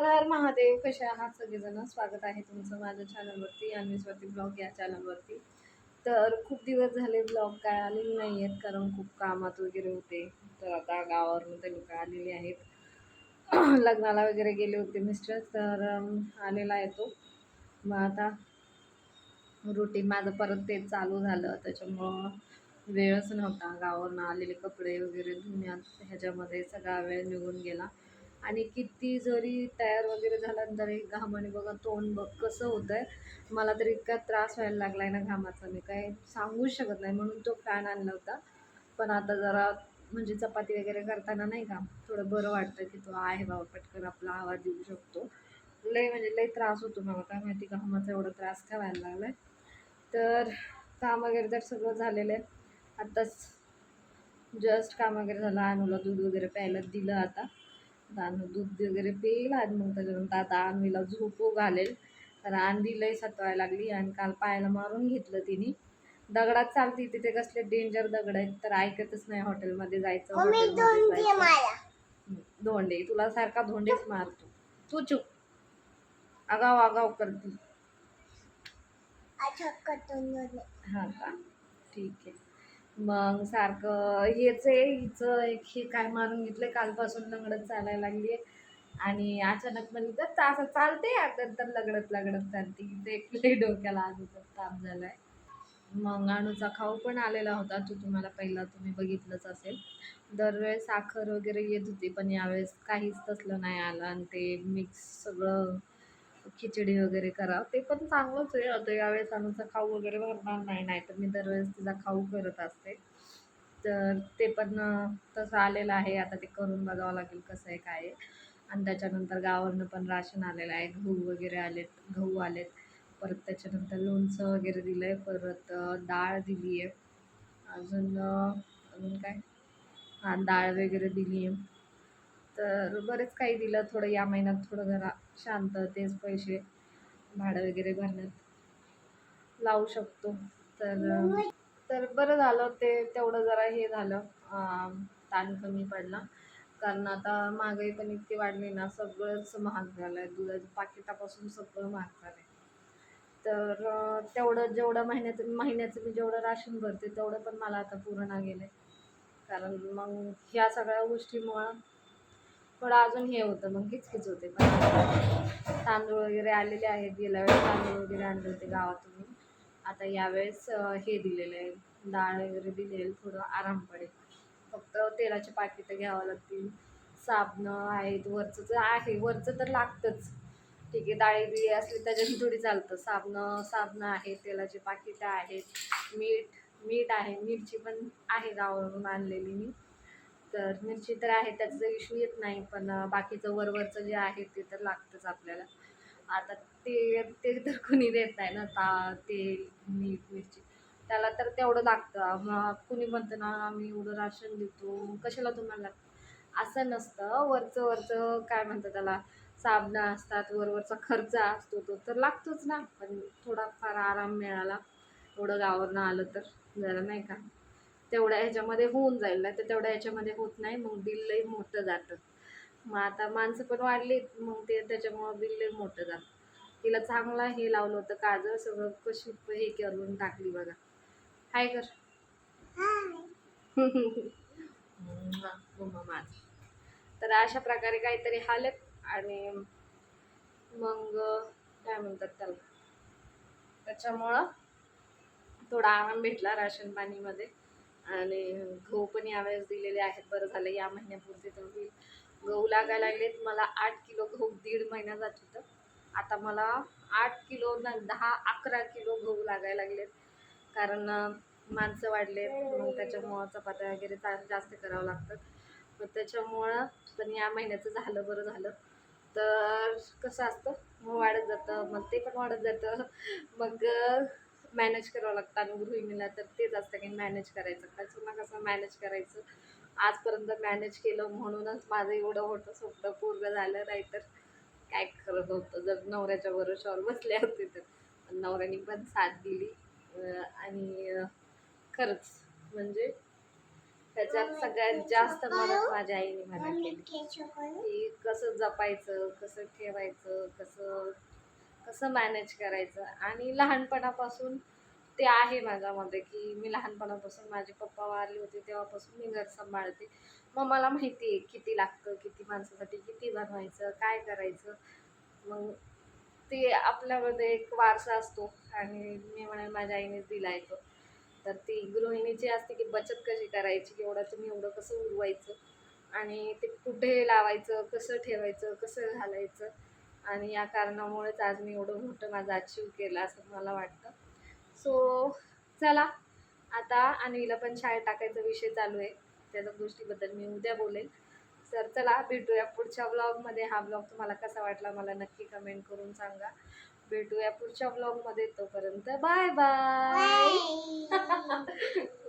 हर हर महादेव कसे आहात? सगळेजण स्वागत आहे तुमचं माझ्या चॅनलवरती आणि स्वती ब्लॉग या चॅनलवरती तर खूप दिवस झाले ब्लॉग काय आलेले नाही आहेत कारण खूप कामात वगैरे होते. तर आता गावावरून ते लोक आलेले आहेत. लग्नाला वगैरे गेले होते मिस्टर तर आलेला आहे तो. मग आता रुटीन माझं परत ते चालू झालं. त्याच्यामुळं वेळच नव्हता. गावावरून आलेले कपडे वगैरे धुण्यात ह्याच्यामध्ये सगळा वेळ निघून गेला. आणि किती जरी तयार वगैरे झाला तरी घामाने बघा तोंड बघ कसं होतं आहे मला तर इतका त्रास व्हायला लागला आहे ना घामाचा. मी काय सांगूच शकत नाही. म्हणून तो फॅन आणला होता. पण आता जरा म्हणजे चपाती वगैरे करताना नाही का थोडं बरं वाटतं की तो आहे बाबा पटकन आपला आवाज देऊ शकतो. लय म्हणजे लय त्रास होतो मला. काय माहिती घामाचा एवढा त्रास काय व्हायला लागला आहे तर काम वगैरे तर सगळं झालेलं आहे. आत्ताच जस्ट काम वगैरे झालं. अनुला दूध वगैरे प्यायला दिलं आता. अनु दूध वगैरे पिईल आणि मग त्याच्यानंतर आता अन्वीला झोपू घालेल. तर आणवी लय सतवायला लागली आणि काल पायाला मारून घेतलं तिने. दगडात चालती तिथे कसले डेंजर दगड आहेत तर ऐकतच नाही हॉटेलमध्ये जायचं हॉटेलमध्ये दोन जायचं. धोंडे तुला सारखा धोंडेच मारतो. तू चुप. आगाव आगाव करती. दोन हां का? ठीक आहे. मग सारखं हेच आहे हिचं एक हे काय मारून घेतलं कालपासून लंगडत चालायला लागली आहे आणि अचानक म्हणजे तर असं चालते आता. तर लगडत लगडत चालते. ते एक लई डोक्याला आजूचा ताप झाला आहे मग अणूचा खाऊ पण आलेला होता तो तुम्हाला पहिला तुम्ही बघितलंच असेल. दरवेळेस साखर वगैरे येत होती पण यावेळेस काहीच तसलं नाही आलं. आणि ते मिक्स सगळं खिचडी वगैरे करा ते पण चांगलंच आहे. आता यावेळेस आमचा खाऊ वगैरे भरणार नाही. नाही तर मी दरवेळेस तिचा खाऊ करत असते. तर ते पण तसं आलेलं आहे. आता ते करून बघावं लागेल कसं आहे काय आहे. आणि त्याच्यानंतर गावावरनं पण राशन आलेलं आहे. गहू वगैरे आलेत गहू आलेत. परत त्याच्यानंतर लोणचं वगैरे दिलं आहे परत डाळ दिली आहे अजून अजून काय? हां डाळ वगैरे दिली आहे तर बरेच काही दिलं. थोडं या महिन्यात थोडं जरा शांत तेच पैसे भाडं वगैरे भरण्यात लावू शकतो. तर तर बरं झालं ते तेवढं जरा हे झालं. ताण कमी पडला. कारण आता महागाई पण इतकी वाढली ना सगळंच महाग झालं आहे दुधाच्या पाकिटापासून सगळं महाग झालं आहे तर तेवढं जेवढं महिन्याचं महिन्याचं मी जेवढं राशन भरते तेवढं पण मला आता पूर्ण गेलं आहे कारण मग ह्या सगळ्या गोष्टीमुळं थोडं अजून हे होतं मग किचकिच होते. पण तांदूळ वगैरे आलेले आहेत गेल्या वेळेस तांदूळ वगैरे आणले होते गावातून. आता यावेळेस हे दिलेलं आहे. डाळ वगैरे दिलेलं थोडं आराम पडेल. फक्त तेलाची पाकिटं घ्यावं लागतील. साबणं आहेत वरचं तर आहे वरचं तर लागतंच. ठीक आहे डाळी बिळी असली त्याच्यात थोडी चालतं. साबणं साबणं आहे तेलाची पाकिटं आहेत. मीठ मीठ आहे मिरची पण आहे गावावरून आणलेली मी. तर मिरची तर आहे त्याचं इश्यू येत नाही पण बाकीचं वरवरचं जे आहे ते तर लागतंच आपल्याला. आता ते ते तर कुणी देत नाही ना ता तेल मीठ मिरची. त्याला तर तेवढं लागतं. मग कुणी म्हणतं ना आम्ही एवढं राशन देतो. कशाला तुम्हाला लागतं? असं नसतं. वरचं वरचं काय म्हणतं त्याला? साबणं असतात वरवरचा खर्च असतो तो तर लागतोच ना. पण थोडाफार आराम मिळाला एवढं गावावरनं आलं तर जरा नाही का? तेवढ्या ह्याच्यामध्ये होऊन जाईल. ना तर तेवढ्या ह्याच्यामध्ये होत नाही मग बिल लई मोठं जातं. मग आता माणसं पण वाढली मग ते त्याच्यामुळं बिल लई मोठं जातं. तिला चांगला हे लावलं होतं काजळ सगळं कशी हे करून टाकली बघा. हाय कर. मम्मा तर अशा प्रकारे काहीतरी हालत आणि मग काय म्हणतात त्याला? त्याच्यामुळं थोडा आराम भेटला राशन पाणीमध्ये. आणि गहू पण यावेळेस दिलेले आहेत. बरं झालं या महिन्यापुरते तर होईल गहू लागायला लागलेत. मला आठ किलो गहू दीड महिना जात होतं. आता मला आठ किलो न दहा अकरा किलो गहू लागायला लागलेत. कारण माणसं वाढलेत. मग त्याच्यामुळं चपात्या वगैरे चा जास्त करावं लागतं. मग त्याच्यामुळं पण या महिन्याचं झालं बरं झालं. तर कसं असतं? मग वाढत जातं. मग ते पण वाढत जातं. मग मॅनेज करावं लागतं. आणि गृहिणीला तर तेच असतं की मॅनेज करायचं. कसं ना कसं मॅनेज करायचं? आजपर्यंत मॅनेज केलं म्हणूनच माझं एवढं मोठं स्वप्न पूर्ण झालं. नाही तर काय करत होतं जर नवऱ्याच्या भरोश्यावर बसले होते तर. नवऱ्याने पण साथ दिली. आणि खरंच म्हणजे त्याच्यात सगळ्यात जास्त मदत माझ्या आईने मला केली. की कसं जपायचं कसं ठेवायचं कसं कसं मॅनेज करायचं? आणि लहानपणापासून ते आहे माझ्यामध्ये की मी लहानपणापासून माझे पप्पा वारले होते तेव्हापासून मी घर सांभाळते. मग मला माहिती आहे किती लागतं किती माणसासाठी किती बनवायचं काय करायचं. मग ते आपल्यामध्ये एक वारसा असतो आणि मी म्हणेन माझ्या आईने दिला आहे तो. तर ती गृहिणीची असते की बचत कशी करायची एवढं तुम्ही एवढं कसं उरवायचं? आणि ते कुठे लावायचं कसं ठेवायचं कसं घालायचं? आणि या कारणामुळेच आज मी एवढं मोठं माझं अचीव केलं असं मला वाटतं. सो चला. आता अन्वीला पण शाळेत टाकायचा विषय चालू आहे. त्याच्या गोष्टीबद्दल मी उद्या बोलेल. तर चला भेटूया पुढच्या ब्लॉगमध्ये हा ब्लॉग तुम्हाला कसा वाटला मला नक्की कमेंट करून सांगा. भेटूया पुढच्या ब्लॉगमध्ये तोपर्यंत बाय बाय.